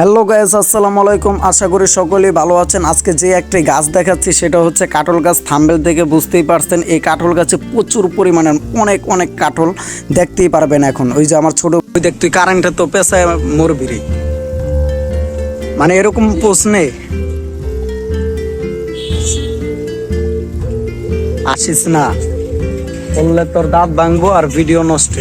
Hello guys, আসসালামু আলাইকুম। আশা করি সকলেই ভালো আছেন। আজকে যে একটি গাছ দেখাচ্ছি, সেটা হচ্ছে কাটল গাছ। থাম্বেল থেকে বুঝতেই পারছেন, এই কাটল গাছে প্রচুর পরিমাণে অনেক অনেক কাটল দেখতেই পারবেন এখন। ওই যে আমার ছোট দেখ তুই কারেন্টে তো পেশায় মরবি রে। মানে এরকম প্রশ্নে। আসিস না। বললে তোর দাঁত ভাঙবো আর ভিডিও নষ্ট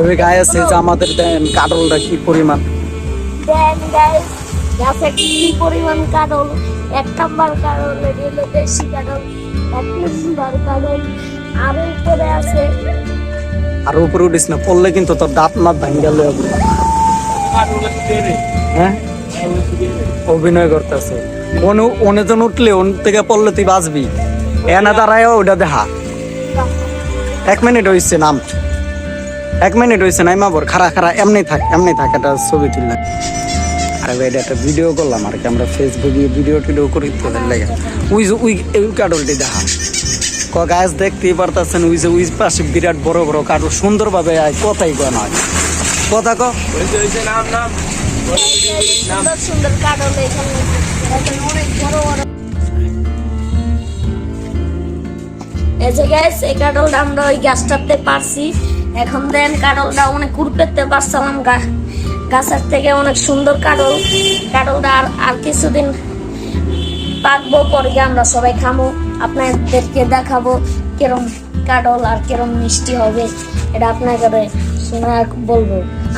ওই গায়ে আছে যে আমাদের দেন কাটলটা কি পরিমাণ? দেন গাইস গাছে কি পরিমাণ কাটল এক নাম্বার কাটল হলো দেশি কাটল এক নাম্বার কাটল আর উপরে আছে। আর উপরে উঠিস না পড়লে কিন্তু তোর দাঁত মাত ভাঙ গেল হ্যাঁ? অভিনয় করতেছে। অনু অনেজন উঠলে অন থেকে পড়লে তুই বাঁচবি। এনা দাঁড়ায় ওটা দেখা। এক মিনিট হয়েছে নাম। এক মিনিট হয়েছে নাই মাবর খারা খারা এমনি থাক এমনি থাক একটা ছবি তুললাম। আরে ভাই এটা একটা ভিডিও করলাম আর কি আমরা ফেসবুকে ভিডিও টিডিও করি তো লাগে। উই যে উই ওই কাটলটি দেখা। ক গাছ দেখতেই পারতাছেন উই যে উই পাশে বিরাট বড় বড় কাটল সুন্দরভাবে আয় কথাই কয় নয় কথা ক। সুন্দর সুন্দর কাটল বড় বড় এই কাটলটা আমরা ওই গাছটাতে পারছি। এখন দেন কাটলটা অনেক কুরপেতে পারছিলাম গাছের থেকে অনেক সুন্দর কাটল কাটলটা আর আর কিছুদিন পাকবো, পরে আমরা সবাই খামো। আপনাদেরকে দেখাবো কিরম কাটল আর কিরম মিষ্টি হবে। এটা আপনাকে শোনা বলব।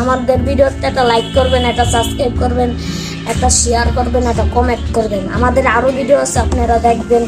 আমাদের ভিডিওতে একটা লাইক করবেন, একটা সাবস্ক্রাইব করবেন, একটা শেয়ার করবেন, একটা কমেন্ট করবেন। আমাদের আরও ভিডিও আছে, আপনারা দেখবেন।